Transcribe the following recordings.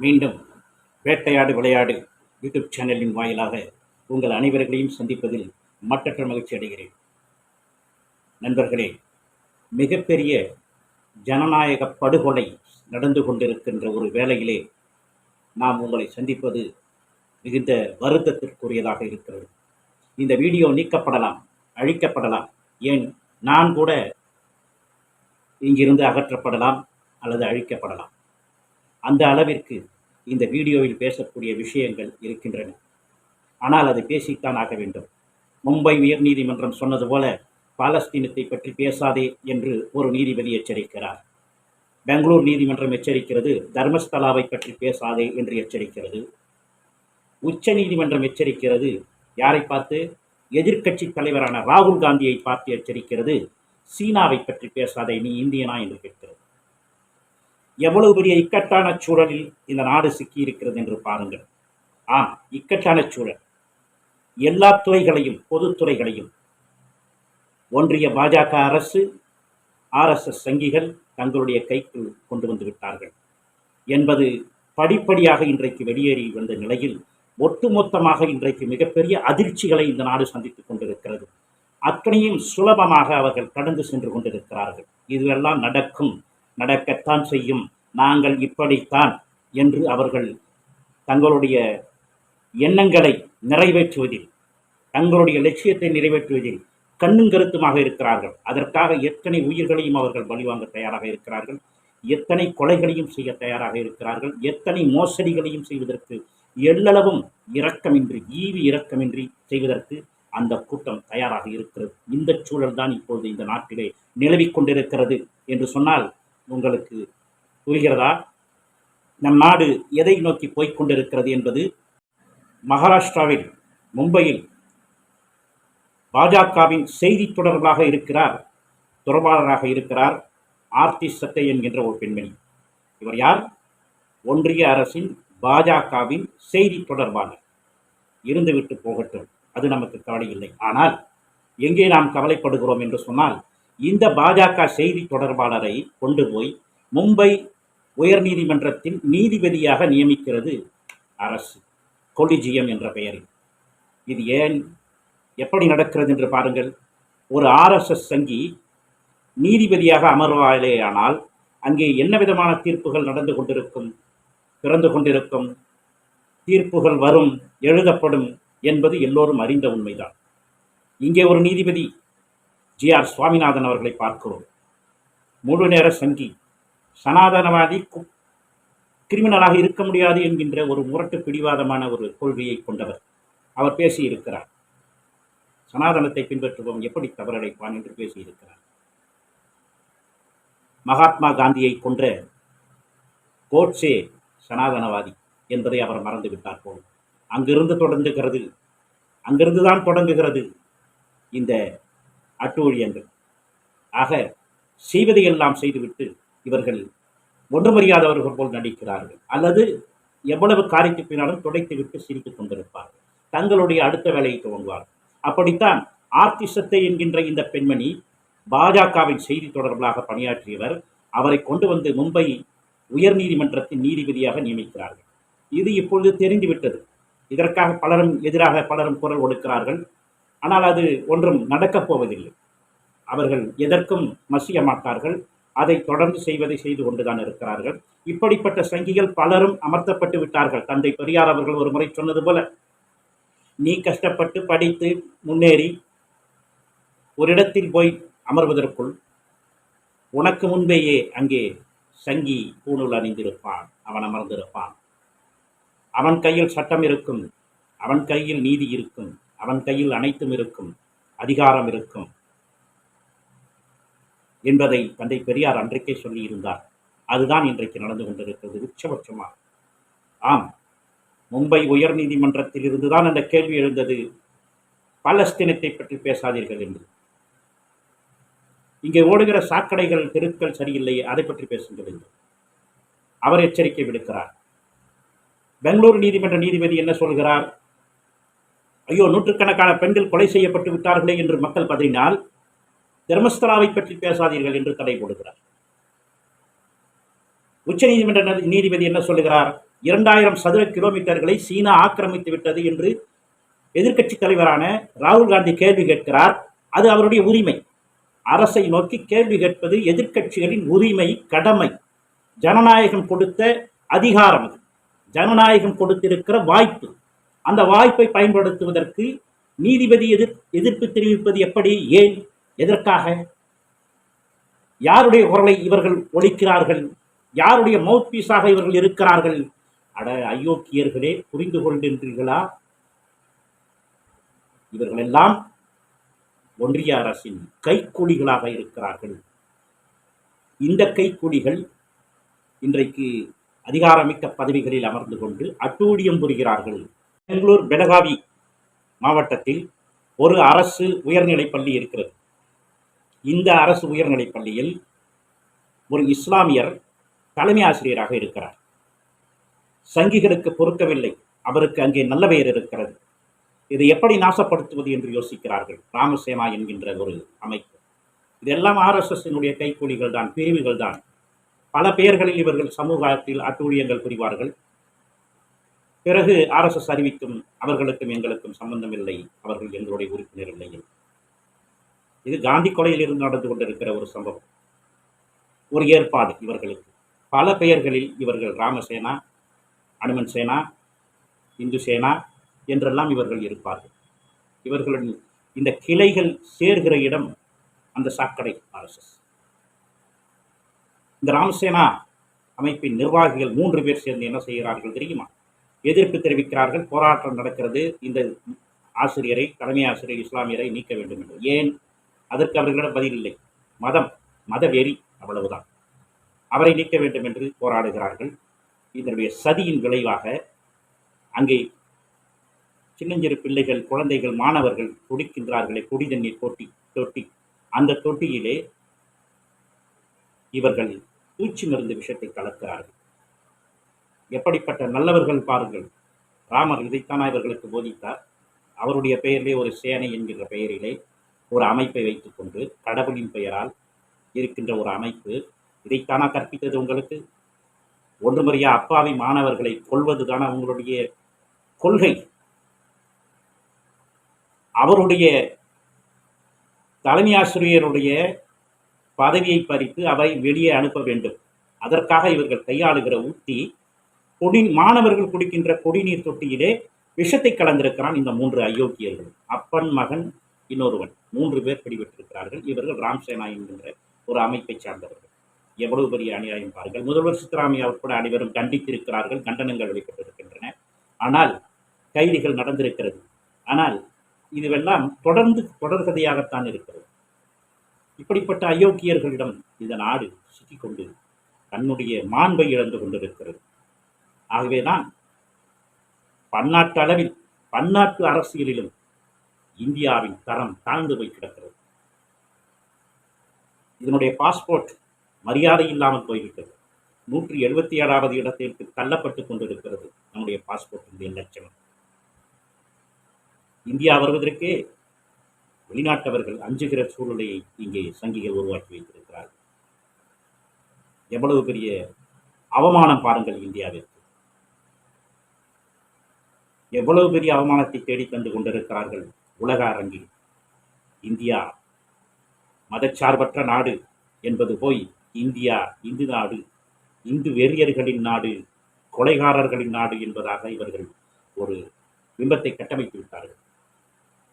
மீண்டும் வேட்டையாடு விளையாடு யூடியூப் சேனலின் வாயிலாக உங்கள் அனைவர்களையும் சந்திப்பதில் மட்டற்ற மகிழ்ச்சி அடைகிறேன். நண்பர்களே மிகப்பெரிய ஜனநாயக படுகொலை நடந்து கொண்டிருக்கின்ற ஒரு வேளையிலே நாம் உங்களை சந்திப்பது மிகுந்த வருத்தத்திற்குரியதாக இருக்கிறது. இந்த வீடியோ நீக்கப்படலாம் அழிக்கப்படலாம். ஏன்? நான் கூட இங்கிருந்து அகற்றப்படலாம் அல்லது அழிக்கப்படலாம். அந்த அளவிற்கு இந்த வீடியோவில் பேசக்கூடிய விஷயங்கள் இருக்கின்றன. ஆனால் அதை பேசித்தான் ஆக வேண்டும். மும்பை உயர்நீதிமன்றம் சொன்னது போல பாலஸ்தீனத்தை பற்றி பேசாதே என்று ஒரு நீதிபதி எச்சரிக்கிறார். பெங்களூர் நீதிமன்றம் எச்சரிக்கிறது தர்மஸ்தலாவை பற்றி பேசாதே என்று எச்சரிக்கிறது. உச்ச நீதிமன்றம் எச்சரிக்கிறது யாரை பார்த்து? எதிர்க்கட்சி தலைவரான ராகுல் காந்தியை பார்த்து எச்சரிக்கிறது சீனாவை பற்றி பேசாதே நீ இந்தியனா என்று கேட்கிறது. எவ்வளவு பெரிய இக்கட்டான சூழலில் இந்த நாடு சிக்கியிருக்கிறது என்று பாருங்கள். ஆம் இக்கட்டான சூழல். எல்லா துறைகளையும் பொதுத்துறைகளையும் ஒன்றிய பாஜக அரசு ஆர்எஸ்எஸ் சங்கிகள் தங்களுடைய கைக்குள் கொண்டு வந்து விட்டார்கள். என்பது படிப்படியாக இன்றைக்கு வெளியேறி வந்த நிலையில் ஒட்டுமொத்தமாக இன்றைக்கு மிகப்பெரிய அதிர்ச்சிகளை இந்த நாடு சந்தித்துக் கொண்டிருக்கிறது. அத்தனையும் சுலபமாக அவர்கள் கடந்து சென்று கொண்டிருக்கிறார்கள். இதுவெல்லாம் நடக்கும். நடக்கத்தான் செய்யும். நாங்கள் இப்படித்தான் என்று அவர்கள் தங்களுடைய எண்ணங்களை நிறைவேற்றுவதில் தங்களுடைய லட்சியத்தை நிறைவேற்றுவதில் கண்ணும் கருத்துமாக இருக்கிறார்கள். அதற்காக எத்தனை உயிர்களையும் அவர்கள் பலிவாங்க தயாராக இருக்கிறார்கள். எத்தனை கொலைகளையும் செய்ய தயாராக இருக்கிறார்கள். எத்தனை மோசடிகளையும் செய்வதற்கு எல்லளவும் இரக்கமின்றி ஈவி இரக்கமின்றி செய்வதற்கு அந்த கூட்டம் தயாராக இருக்கிறது. இந்த சூழல் தான் இப்பொழுது இந்த நாட்டிலே நிலவிக் கொண்டிருக்கிறது என்று சொன்னால் உங்களுக்கு புரிகிறதா? நம் நாடு எதை நோக்கி போய்க் கொண்டிருக்கிறது என்பது மகாராஷ்டிராவில் மும்பையில் பாஜகவின் செய்தி தொடர்பாக இருக்கிறார் தொடர்பாளராக இருக்கிறார் ஆர்த்தி சத்தையன் என்கின்ற ஒரு பெண்மணி. இவர் யார்? ஒன்றிய அரசின் பாஜகவின் செய்தி தொடர்பாளர். இருந்துவிட்டு போகட்டும் அது நமக்கு கவலை இல்லை. ஆனால் எங்கே நாம் கவலைப்படுகிறோம் என்று சொன்னால் இந்த பாஜக செய்தி தொடர்பாளரை கொண்டு போய் மும்பை உயர்நீதிமன்றத்தின் நீதிபதியாக நியமிக்கிறது அரசு கொலிஜியம் என்ற பெயரில். இது ஏன் எப்படி நடக்கிறது என்று பாருங்கள். ஒரு ஆர்எஸ்எஸ் சங்கி நீதிபதியாக அமர்வாயிலேயானால் அங்கே என்ன விதமான தீர்ப்புகள் நடந்து கொண்டிருக்கும் பிறந்து கொண்டிருக்கும் தீர்ப்புகள் வரும் எழுதப்படும் என்பது எல்லோரும் அறிந்த உண்மைதான். இங்கே ஒரு நீதிபதி ஜி ஆர் சுவாமிநாதன் அவர்களை பார்க்கிறோம். முழு நேர சங்கி சனாதனவாதி கிரிமினலாக இருக்க முடியாது என்கின்ற ஒரு முரட்டு பிடிவாதமான ஒரு கொள்கையை கொண்டவர். அவர் பேசியிருக்கிறார். சனாதனத்தை பின்பற்றுவோம் எப்படி தவறடைப்பான் என்று பேசியிருக்கிறார். மகாத்மா காந்தியை கொன்ற கோட்சே சனாதனவாதி என்பதை அவர் மறந்துவிட்டார் போல். அங்கிருந்து தொடங்குகிறது. அங்கிருந்து தான் தொடங்குகிறது. இந்த அட்டூழியங்கள். ஆக செய்வதையெல்லாம் செய்துவிட்டு இவர்கள் ஒன்றுமறியாதவர்கள் போல் நடிக்கிறார்கள். அல்லது எவ்வளவு காரியத்து பின்னாலும் துடைத்துவிட்டு சிரித்துக் கொண்டிருப்பார்கள். தங்களுடைய அடுத்த வேலையை துவங்குவார்கள். அப்படித்தான் ஆர்த்திசத்தை என்கின்ற இந்த பெண்மணி பாஜகவின் செய்தி தொடர்பாக பணியாற்றியவர் அவரை கொண்டு வந்து மும்பை உயர்நீதிமன்றத்தின் நீதிபதியாக நியமிக்கிறார்கள். இது இப்பொழுது தெரிந்துவிட்டது. இதற்காக பலரும் எதிராக பலரும் குரல் கொடுக்கிறார்கள். ஆனால் அது ஒன்றும் நடக்கப் போவதில்லை. அவர்கள் எதற்கும் மசிய மாட்டார்கள் அதை தொடர்ந்து செய்வதை செய்து கொண்டுதான் இருக்கிறார்கள். இப்படிப்பட்ட சங்கிகள் பலரும் அமர்த்தப்பட்டு விட்டார்கள். தந்தை பெரியார் அவர்கள் ஒரு முறை சொன்னது போல நீ கஷ்டப்பட்டு படித்து முன்னேறி ஒரு இடத்தில் போய் அமர்வதற்குள் உனக்கு முன்பேயே அங்கே சங்கி பூணூல் அணிந்திருப்பான். அவன் அமர்ந்திருப்பான். அவன் கையில் சட்டம் இருக்கும். அவன் கையில் நீதி இருக்கும். அவன் கையில் அனைத்தும் இருக்கும் அதிகாரம் இருக்கும் என்பதை தந்தை பெரியார் அன்றைக்கே சொல்லியிருந்தார். அதுதான் இன்றைக்கு நடந்து கொண்டிருக்கிறது உச்சபட்சமாக. ஆம் மும்பை உயர் நீதிமன்றத்தில் இருந்துதான் அந்த கேள்வி எழுந்தது. பாலஸ்தீனத்தை பற்றி பேசாதீர்கள் என்று. இங்கே ஓடுகிற சாக்கடைகள் தெருக்கள் சரியில்லை அதை பற்றி பேசுங்கள் என்று. அவர் எச்சரிக்கை விடுக்கிறார். பெங்களூர் நீதிமன்ற நீதிபதி என்ன சொல்கிறார்? ஐயோ நூற்றுக்கணக்கான பெண்கள் கொலை செய்யப்பட்டு விட்டார்களே என்று மக்கள் பதறினால் தர்மஸ்தலாவை பற்றி பேசாதீர்கள் என்று தடை போடுகிறார். உச்ச நீதிமன்ற நீதிபதி என்ன சொல்லுகிறார்? இரண்டாயிரம் சதுர கிலோமீட்டர்களை சீனா ஆக்கிரமித்து விட்டது என்று எதிர்க்கட்சி தலைவரான ராகுல் காந்தி கேள்வி கேட்கிறார். அது அவருடைய உரிமை. அரசை நோக்கி கேள்வி கேட்பது எதிர்க்கட்சிகளின் உரிமை கடமை. ஜனநாயகம் கொடுத்த அதிகாரம். ஜனநாயகம் கொடுத்திருக்கிற வாய்ப்பு. அந்த வாய்ப்பை பயன்படுத்துவதற்கு நீதிபதி எதிர் எதிர்ப்பு தெரிவிப்பது எப்படி? ஏன்? எதற்காக? யாருடைய குரலை இவர்கள் ஒழிக்கிறார்கள்? யாருடைய மவுத் பீஸாக இவர்கள் இருக்கிறார்கள்? அட அயோக்கியர்களே புரிந்து கொள்கின்றீர்களா? இவர்களெல்லாம் ஒன்றிய அரசின் கைக்கூலிகளாக இருக்கிறார்கள். இந்த கைக்கூலிகள் இன்றைக்கு அதிகாரமிக்க பதவிகளில் அமர்ந்து கொண்டு அட்டூழியம் புரிகிறார்கள். பெங்களூர் பெலகாவி மாவட்டத்தில் ஒரு அரசு உயர்நிலைப் பள்ளி இருக்கிறது. இந்த அரசு உயர்நிலைப் பள்ளியில் ஒரு இஸ்லாமியர் தலைமை ஆசிரியராக இருக்கிறார். சங்கிகளுக்கு பொறுக்கவில்லை அவருக்கு அங்கே நல்ல பெயர் இருக்கிறது. இதை எப்படி நாசப்படுத்துவது என்று யோசிக்கிறார்கள். ராமசேனா என்கின்ற ஒரு அமைப்பு. இதெல்லாம் ஆர்எஸ்எஸ்னுடைய கைக்கூலிகள் தான் பிரிவுகள் தான் பல பெயர்களில் இவர்கள் சமூகத்தில் அட்டூழியங்கள் புரிவார்கள். பிறகு ஆர்எஸ்எஸ் அறிவிக்கும் அவர்களுக்கும் எங்களுக்கும் சம்பந்தம் இல்லை அவர்கள் எங்களுடைய உறுப்பினர் இல்லை இது காந்தி கொலையில் இருந்து நடந்து கொண்டிருக்கிற ஒரு சம்பவம். ஒரு ஏற்பாடு இவர்களுக்கு. பல பெயர்களில் இவர்கள் ராமசேனா அனுமன் சேனா இந்து சேனா என்றெல்லாம் இவர்கள் இருப்பார்கள். இவர்களின் இந்த கிளைகள் சேர்கிற இடம் அந்த சாக்கடை ஆர்எஸ்எஸ் இந்த ராமசேனா அமைப்பின் நிர்வாகிகள் மூன்று பேர் சேர்ந்து என்ன செய்கிறார்கள் தெரியுமா? எதிர்ப்பு தெரிவிக்கிறார்கள். போராட்டம் நடக்கிறது. இந்த ஆசிரியரை தலைமை ஆசிரியர் இஸ்லாமியரை நீக்க வேண்டும் என்று. ஏன்? அதற்கு அவர்களிடம் பதில் இல்லை. மதம் மத வெறி அவ்வளவுதான். அவரை நீக்க வேண்டும் என்று போராடுகிறார்கள். இதனுடைய சதியின் விளைவாக அங்கே சின்னஞ்சிறு பிள்ளைகள் குழந்தைகள் மாணவர்கள் குடிக்கின்றார்களே குடி தண்ணீர் தொட்டி தொட்டி. அந்த தொட்டியிலே இவர்கள் பூச்சி மருந்து விஷத்தை கலக்கிறார்கள். எப்படிப்பட்ட நல்லவர்கள் பாருங்கள். ராமர் இதைத்தான் இவர்களுக்கு போதித்தார். அவருடைய பெயரிலே ஒரு சேனை என்கிற பெயரிலே ஒரு அமைப்பை வைத்துக்கொண்டு கடவுளின் பெயரால் இருக்கின்ற ஒரு அமைப்பு. இதைத்தானா கற்பித்தது உங்களுக்கு? ஒன்றுமறியா அப்பாவி மாணவர்களை கொள்வதுதானா உங்களுடைய கொள்கை? அவருடைய தலைமை ஆசிரியருடைய பதவியை பறித்து அவரை வெளியே அனுப்ப வேண்டும். அதற்காக இவர்கள் கையாளுகிற உத்தி குடி மாணவர்கள் குடிக்கின்ற குடிநீர் தொட்டியிலே விஷத்தை கலந்திருக்கிறான் இந்த மூன்று அயோக்கியர்கள். அப்பன் மகன் இன்னொருவன். மூன்று பேர் பிடிபட்டிருக்கிறார்கள். இவர்கள் ராம்சேனா என்கின்ற ஒரு அமைப்பை சார்ந்தவர்கள். எவ்வளவு பெரிய அநியாயம் பாருங்கள். முதல்வர் சித்தராமையா உட்பட அனைவரும் கண்டித்திருக்கிறார்கள் கண்டனங்கள் வெளிப்பட்டிருக்கின்றன. ஆனால் கைதிகள் நடந்திருக்கிறது. ஆனால் இதுவெல்லாம் தொடர்ந்து தொடர்கதையாகத்தான் இருக்கிறது. இப்படிப்பட்ட அயோக்கியர்களிடம் இந்த நாடு சிக்கிக்கொண்டு தன்னுடைய மாண்பை இழந்து கொண்டிருக்கிறது. ஆகவேதான் பன்னாட்டு அளவில் பன்னாட்டு அரசியலிலும் இந்தியாவின் தரம் தாழ்ந்து போய் கிடக்கிறது. இதனுடைய பாஸ்போர்ட் மரியாதை இல்லாமல் போய்விட்டது. நூற்றி எழுபத்தி ஏழாவது இடத்திற்கு தள்ளப்பட்டு கொண்டிருக்கிறது நம்முடைய பாஸ்போர்ட்டின் லட்சணம் இந்தியா வருவதற்கே வெளிநாட்டவர்கள் அஞ்சுகிற சூழ்நிலையை இங்கே சங்கிகள் உருவாக்கி வைத்திருக்கிறார்கள். எவ்வளவு பெரிய அவமானம் பாருங்கள் இந்தியாவிற்கு. எவ்வளவு பெரிய அவமானத்தை தேடி தந்து கொண்டிருக்கிறார்கள் உலக அரங்கில்? இந்தியா மதச்சார்பற்ற நாடு என்பது போய் இந்தியா இந்து நாடு இந்து வெறியர்களின் நாடு கொலைகாரர்களின் நாடு என்பதாக இவர்கள் ஒரு பிம்பத்தை கட்டமைத்து விட்டார்கள்.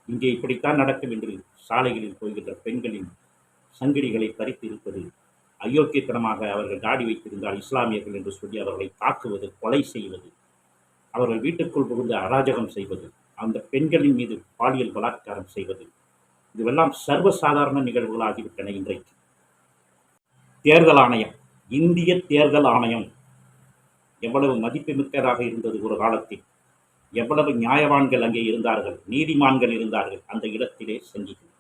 இங்கே இப்படித்தான் நடக்கும் என்று சாலைகளில் போகின்ற பெண்களின் சங்கிலிகளை பறித்து இருப்பது அயோக்கியத்தனமாக அவர்கள் தாடி வைத்திருந்தால் இஸ்லாமியர்கள் என்று சொல்லி அவர்களை தாக்குவது கொலை செய்வது அவர்கள் வீட்டுக்குள் புகுந்து அராஜகம் செய்வது அந்த பெண்களின் மீது பாலியல் பலாத்காரம் செய்வது இதுவெல்லாம் சர்வசாதாரண நிகழ்வுகளாகிவிட்டன இன்றைக்கு. தேர்தல் ஆணையம் இந்திய தேர்தல் ஆணையம் எவ்வளவு மதிப்புமிக்கதாக இருந்தது ஒரு காலத்தில். எவ்வளவு நியாயவான்கள் அங்கே இருந்தார்கள் நீதிமான்கள் இருந்தார்கள் அந்த இடத்திலே சங்கிகள்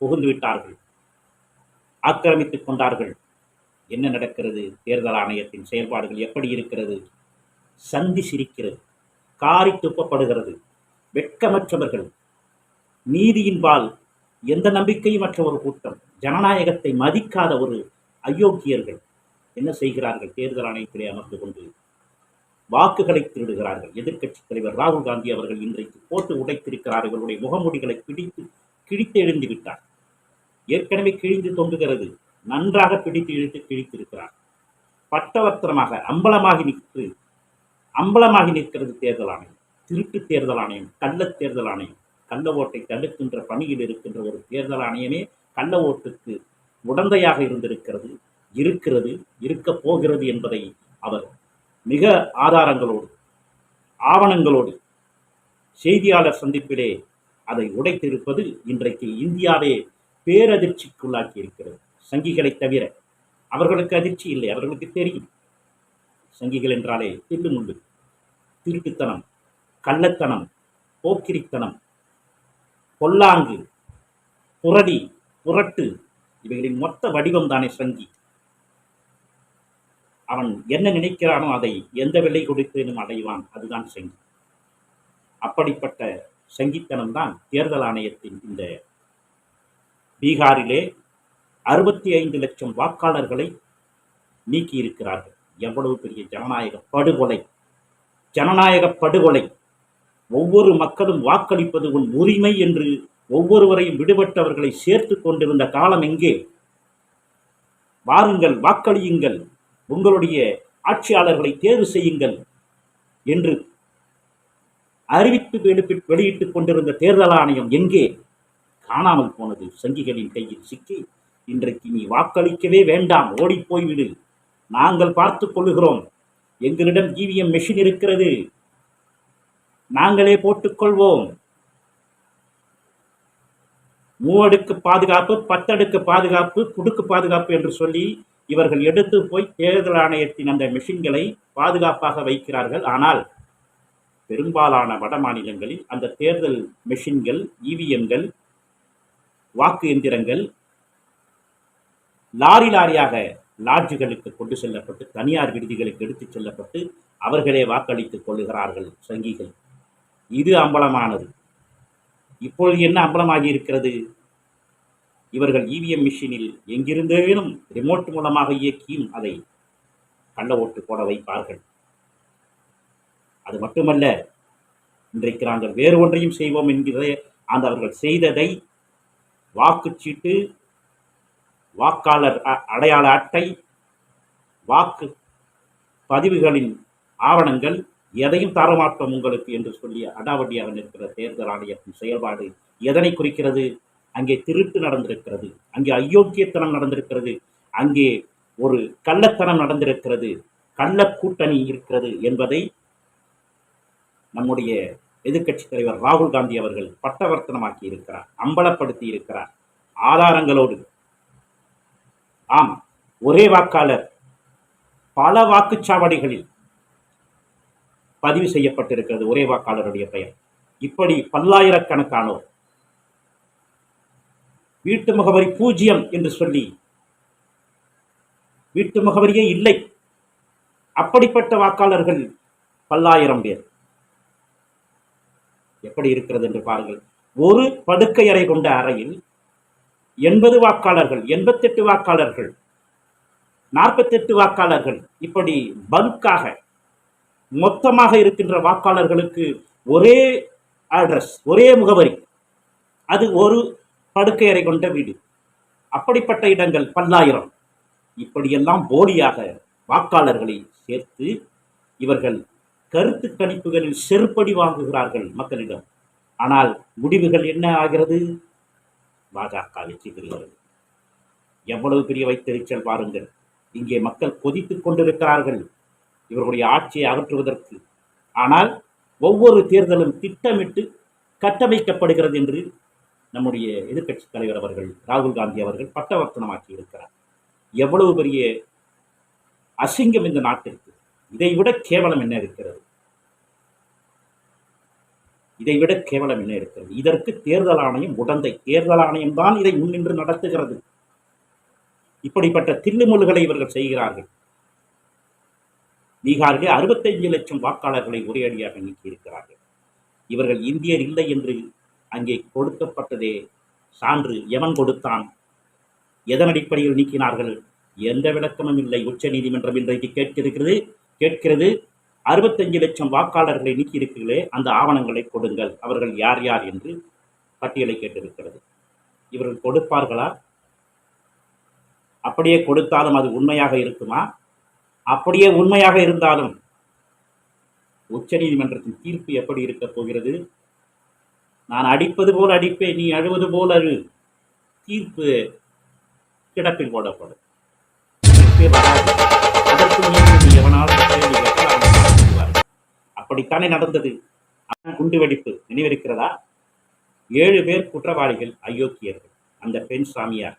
புகுந்து விட்டார்கள். ஆக்கிரமித்துக் கொண்டார்கள். என்ன நடக்கிறது? தேர்தல் ஆணையத்தின் செயல்பாடுகள் எப்படி இருக்கிறது? சந்தி சிரிக்கிறது. காரி துப்பப்படுகிறது. வெட்கமற்றவர்கள். நீதியின்பால் எந்த நம்பிக்கையுமற்ற ஒரு கூட்டம். ஜனநாயகத்தை மதிக்காத ஒரு அயோக்கியர்கள். என்ன செய்கிறார்கள்? தேர்தல் ஆணையத்திலே அமர்ந்து கொண்டு வாக்குகளை திருடுகிறார்கள். எதிர்க்கட்சித் தலைவர் ராகுல் காந்தி அவர்கள் இன்றைக்கு போட்டு உடைத்திருக்கிறார். இவருடைய முகமூடிகளை பிடித்து கிழித்து எழுந்து விட்டார். ஏற்கனவே கிழிந்து தொங்குகிறது. நன்றாக பிடித்து இழுத்து கிழித்திருக்கிறார். பட்டவர்த்தனமாக அம்பலமாகி நிற்று அம்பலமாகி நிற்கிறது தேர்தல் ஆணையம். திருட்டு தேர்தல் ஆணையம் கள்ள தேர்தல் ஆணையம். கள்ள ஓட்டை தடுக்கின்ற பணியில் இருக்கின்ற ஒரு தேர்தல் ஆணையமே கள்ள ஓட்டுக்கு உடந்தையாக இருந்திருக்கிறது இருக்கிறது இருக்க போகிறது என்பதை அவர் மிக ஆதாரங்களோடு ஆவணங்களோடு செய்தியாளர் சந்திப்பிலே அதை உடைத்திருப்பது இன்றைக்கு இந்தியாவே பேரதிர்ச்சிக்குள்ளாக்கி இருக்கிறது சங்கிகளை தவிர அவர்களுக்கு அதிர்ச்சி இல்லை அவர்களுக்கு தெரியும். சங்கிகள் என்றாலே தில்லுமுள்ளு திருட்டுத்தனம் கள்ளத்தனம் போக்கிரித்தனம் பொல்லாங்கு புரடி புரட்டு இவைகளின் மொத்த வடிவம் தானே சங்கி. அவன் என்ன நினைக்கிறானோ அதை எந்த விலை கொடுத்தேனும் அடைவான் அதுதான் சங்கி. அப்படிப்பட்ட சங்கித்தனம் தான் தேர்தல் ஆணையத்தின் இந்த பீகாரிலே அறுபத்தி ஐந்து லட்சம் வாக்காளர்களை நீக்கி இருக்கிறார்கள் எவ்வளவு பெரிய ஜனநாயக படுகொலை ஜனநாயக படுகொலை. ஒவ்வொரு மக்களும் வாக்களிப்பது உன் உரிமை என்று ஒவ்வொருவரையும் விடுபட்டவர்களை சேர்த்து கொண்டிருந்த காலம் எங்கே? வாருங்கள் வாக்களியுங்கள் உங்களுடைய ஆட்சியாளர்களை தேர்வு செய்யுங்கள் என்று அறிவிப்பு வெளிப்பி வெளியிட்டுக் கொண்டிருந்த தேர்தல் ஆணையம் எங்கே? காணாமல் போனது சங்கிகளின் கையில் சிக்கி. இன்றைக்கு நீ வாக்களிக்கவே வேண்டாம் ஓடிப்போய்விடு நாங்கள் பார்த்துக் கொள்ளுகிறோம். எங்களிடம் இவிஎம் மெஷின் இருக்கிறது. நாங்களே போட்டுக்கொள்வோம் மூவடுக்கு பாதுகாப்பு பத்தடுக்கு பாதுகாப்பு குடுக்கு பாதுகாப்பு என்று சொல்லி இவர்கள் எடுத்து போய் தேர்தல் ஆணையத்தின் அந்த மெஷின்களை பாதுகாப்பாக வைக்கிறார்கள். ஆனால் பெரும்பாலான வட மாநிலங்களில் அந்த தேர்தல் மெஷின்கள் இவிஎம்கள் வாக்கு எந்திரங்கள் லாரி லாரியாக லாட்ஜுகளுக்கு கொண்டு செல்லப்பட்டு தனியார் விடுதிகளுக்கு எடுத்துச் செல்லப்பட்டு அவர்களே வாக்களித்துக் கொள்ளுகிறார்கள் சங்கிகள். இது அம்பலமானது. இப்பொழுது என்ன அம்பலமாகி இருக்கிறது? இவர்கள் இவிஎம் மிஷினில் எங்கிருந்தேனும் ரிமோட் மூலமாக இயக்கியும் அதை கள்ள ஓட்டு போட வைப்பார்கள். அது மட்டுமல்ல இன்றைக்கு நாங்கள் வேறு ஒன்றையும் செய்வோம் என்கிற அந்த அவர்கள் செய்ததை வாக்குச்சீட்டு வாக்காளர் அ- அடையாள அட்டை வாக்கு பதிவுகளின் ஆவணங்கள் எதையும் தரமாட்டோம் உங்களுக்கு என்று சொல்லி அடாவடியாக நிற்கிற தேர்தல் ஆணையத்தின் செயல்பாடு எதனை குறிக்கிறது? அங்கே திருட்டு நடந்திருக்கிறது அங்கே அயோக்கியத்தனம் நடந்திருக்கிறது அங்கே ஒரு கள்ளத்தனம் நடந்திருக்கிறது கள்ள கூட்டணி இருக்கிறது என்பதை நம்முடைய எதிர்க்கட்சித் தலைவர் ராகுல் காந்தி அவர்கள் பட்டவர்த்தனமாக்கி இருக்கிறார் அம்பலப்படுத்தி இருக்கிறார். ஆதாரங்களோடு ஆம் ஒரே வாக்காளர். பல வாக்குச்சாவடிகளில் பதிவு செய்யப்பட்டிருக்கிறது ஒரே வாக்காளருடைய பெயர். இப்படி பல்லாயிரக்கணக்கானோர். வீட்டு முகவரி பூஜ்ஜியம் என்று சொல்லி வீட்டு முகவரியே இல்லை. அப்படிப்பட்ட வாக்காளர்கள் பல்லாயிரம் பேர். எப்படி இருக்கிறது என்று பாருங்கள். ஒரு படுக்கை அறை கொண்ட அறையில் எண்பது வாக்காளர்கள் எண்பத்தெட்டு வாக்காளர்கள் நாற்பத்தெட்டு வாக்காளர்கள் இப்படி பல்காக மொத்தமாக இருக்கின்ற வாக்காளர்களுக்கு ஒரே அட்ரஸ் ஒரே முகவரி. அது ஒரு படுக்கை அறை கொண்ட வீடு. அப்படிப்பட்ட இடங்கள் பல்லாயிரம். இப்படியெல்லாம் போலியாக வாக்காளர்களை சேர்த்து இவர்கள் கருத்து கணிப்புகளில் செருப்படி வாங்குகிறார்கள் மக்களிடம். ஆனால் முடிவுகள் என்ன ஆகிறது? பாஜக வெற்றி பெறுகிறது எவ்வளவு பெரிய வைத்தறிச்சல் பாருங்கள். இங்கே மக்கள் கொதித்துக் கொண்டிருக்கிறார்கள். இவர்களுடைய ஆட்சியை அகற்றுவதற்கு. ஆனால் ஒவ்வொரு தேர்தலும் திட்டமிட்டு கட்டமைக்கப்படுகிறது என்று நம்முடைய எதிர்க்கட்சித் தலைவர் அவர்கள் ராகுல் காந்தி அவர்கள் பட்டவர்த்தனமாக்கி இருக்கிறார். எவ்வளவு பெரிய அசிங்கம் இந்த நாட்டிற்கு. இதைவிட கேவலம் என்ன இருக்கிறது? இதைவிட கேவலம் என்ன இருக்கிறது? இதற்கு தேர்தல் ஆணையம் உடந்தை. தேர்தல் ஆணையம் தான் இதை முன்னின்று நடத்துகிறது. இப்படிப்பட்ட தில்லுமுல்களை இவர்கள் செய்கிறார்கள். பீகாரிலே அறுபத்தைந்து லட்சம் வாக்காளர்களை ஒரேடியாக நீக்கியிருக்கிறார்கள். இவர்கள் இந்தியர் இல்லை என்று அங்கே கொடுக்கப்பட்டதே சான்று எவன் கொடுத்தான். எதன் அடிப்படையில் நீக்கினார்கள்? எந்த விளக்கமும் இல்லை. உச்ச நீதிமன்றம் இன்றைக்கு கேட்கிறது கேட்கிறது. அறுபத்தஞ்சு லட்சம் வாக்காளர்களை நீக்கியிருக்கீர்களே அந்த ஆவணங்களை கொடுங்கள். அவர்கள் யார் யார் என்று பட்டியலை கேட்டிருக்கிறது. இவர்கள் கொடுப்பார்களா? அப்படியே கொடுத்தாலும் அது உண்மையாக இருக்குமா? அப்படியே உண்மையாக இருந்தாலும் உச்சநீதிமன்றத்தின் தீர்ப்பு எப்படி இருக்கப் போகிறது? நான் அடிப்பது போல் அடிப்பேன் நீ அழுவது போல் அழு. தீர்ப்பு கிடப்பில் போடப்படும். தீர்ப்பே அதற்கு அப்படித்தானே நடந்தது? குண்டு வெடிப்பு நினைவிருக்கிறதா? ஏழு பேர் குற்றவாளிகள் அயோக்கியர்கள். அந்த பெண் சாமியார்.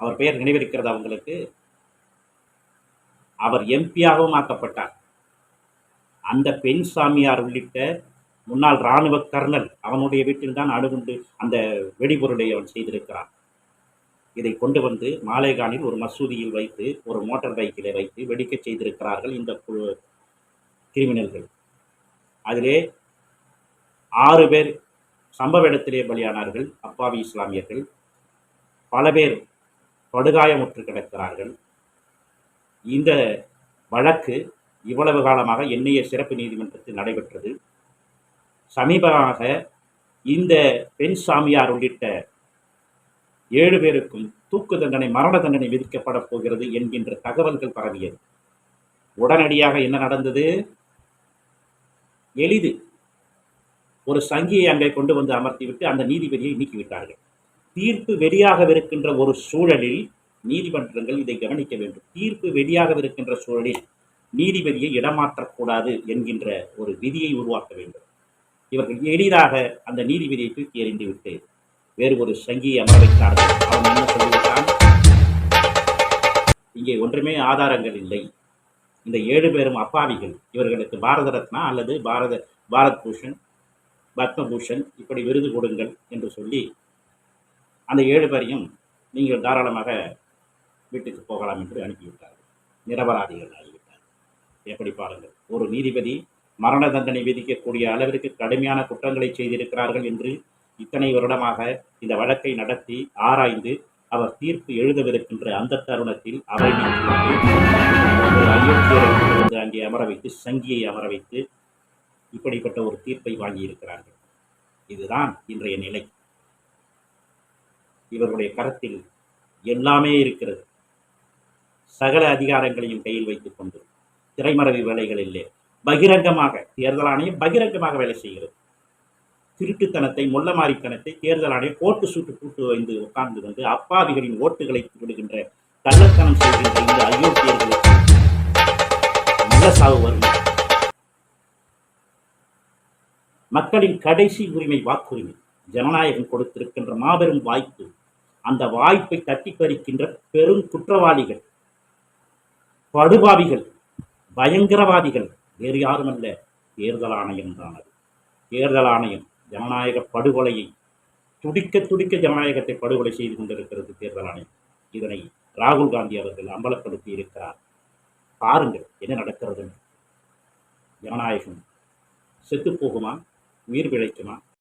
அவர் பெயர் நினைவிருக்கிறதா உங்களுக்கு? அவர் எம்பியாகவும் ஆக்கப்பட்டார். அந்த பெண் சாமியார் உள்ளிட்ட முன்னாள் இராணுவ கர்னல் அவனுடைய வீட்டில் தான் அணுகுண்டு அந்த வெடிபொருளை அவன் செய்திருக்கிறான். இதை கொண்டு வந்து மாலேகானில் ஒரு மசூதியில் வைத்து ஒரு மோட்டார் பைக்கிலே வைத்து வெடிக்கச் செய்திருக்கிறார்கள் இந்த குழு கிரிமினல்கள். அதிலே ஆறு பேர் சம்பவ இடத்திலே பலியானார்கள் அப்பாவி இஸ்லாமியர்கள். பல பேர் படுகாயமுற்று கிடக்கிறார்கள். இந்த வழக்கு இவ்வளவு காலமாக என்னைய சிறப்பு நீதிமன்றத்தில் நடைபெற்றது. சமீபமாக இந்த பெண் சாமியார் உள்ளிட்ட ஏழு பேருக்கும் தூக்கு தண்டனை மரண தண்டனை விதிக்கப்பட போகிறது என்கின்ற தகவல்கள் பரவியது. உடனடியாக என்ன நடந்தது? எளிது. ஒரு சங்கியை அங்கே கொண்டு வந்து அமர்த்திவிட்டு அந்த நீதிபதியை நீக்கிவிட்டார்கள். தீர்ப்பு வெளியாகவிருக்கின்ற ஒரு சூழலில் நீதிமன்றங்கள் இதை கவனிக்க வேண்டும். தீர்ப்பு வெளியாகவிருக்கின்ற சூழலில் நீதிபதியை இடமாற்றக்கூடாது என்கின்ற ஒரு விதியை உருவாக்க வேண்டும். இவர்கள் எளிதாக அந்த நீதிபதியை தூக்கி எறிந்துவிட்டு வேறு ஒரு சங்கியை அமர வைத்தார்கள் அவன் என்ன சொல்லிவிட்டான்? இங்கே ஒன்றுமே ஆதாரங்கள் இல்லை. இந்த ஏழு பேரும் அப்பாவிகள். இவர்களுக்கு பாரத ரத்னா அல்லது பாரத பாரத் பூஷன் பத்மபூஷன் இப்படி விருது கொடுங்கள் என்று சொல்லி அந்த ஏழு பேரையும் நீங்கள் தாராளமாக வீட்டுக்கு போகலாம் என்று அனுப்பிவிட்டார்கள். நிரபராதிகள் ஆகிவிட்டார்கள். எப்படி பாருங்கள் ஒரு நீதிபதி மரண தண்டனை விதிக்கக்கூடிய அளவிற்கு கடுமையான குற்றங்களை செய்திருக்கிறார்கள் என்று இத்தனை வருடமாக இந்த வழக்கை நடத்தி ஆராய்ந்து அவர் தீர்ப்பு எழுதவிருக்கின்ற அந்த தருணத்தில் அவரை அயோக்கியரை அங்கே அமர வைத்து சங்கியை அமர வைத்து இப்படிப்பட்ட ஒரு தீர்ப்பை வாங்கியிருக்கிறார்கள். இதுதான் இன்றைய நிலை. இவர்களுடைய கரத்தில் எல்லாமே இருக்கிறது. சகல அதிகாரங்களையும் கையில் வைத்துக் கொண்டு திரைமறைவு இல்லை. பகிரங்கமாக தேர்தல் ஆணையம் பகிரங்கமாக வேலை செய்கிறது. திருட்டுத்தனத்தை முள்ளமாரித்தனத்தை தேர்தல் ஆணையம் கோட்டு சூட்டு கூட்டு வைந்து உட்கார்ந்து வந்து அப்பாவிகளின் ஓட்டுகளை விடுகின்ற கள்ளத்தனம் செய்கின்ற இந்த அயோக்கியர்களுக்கு நல்ல சாவு வரும் மக்களின் கடைசி உரிமை வாக்குரிமை ஜனநாயகம் கொடுத்திருக்கின்ற மாபெரும் வாய்ப்பு அந்த வாய்ப்பை தட்டி பறிக்கின்ற பெரும் குற்றவாளிகள் படுபாவிகள் பயங்கரவாதிகள் வேறு யாரும் அல்ல தேர்தல் ஆணையம் தான் அது. தேர்தல் ஆணையம் ஜனநாயக படுகொலையை துடிக்க துடிக்க ஜனநாயகத்தை படுகொலை செய்து கொண்டிருக்கிறது தேர்தல் ஆணையம். இதனை ராகுல் காந்தி அவர்கள் அம்பலப்படுத்தி இருக்கிறார். பாருங்கள் என்ன நடக்கிறது ஜனநாயகம் செத்து போகுமா? உயிர் பிழைக்குமா?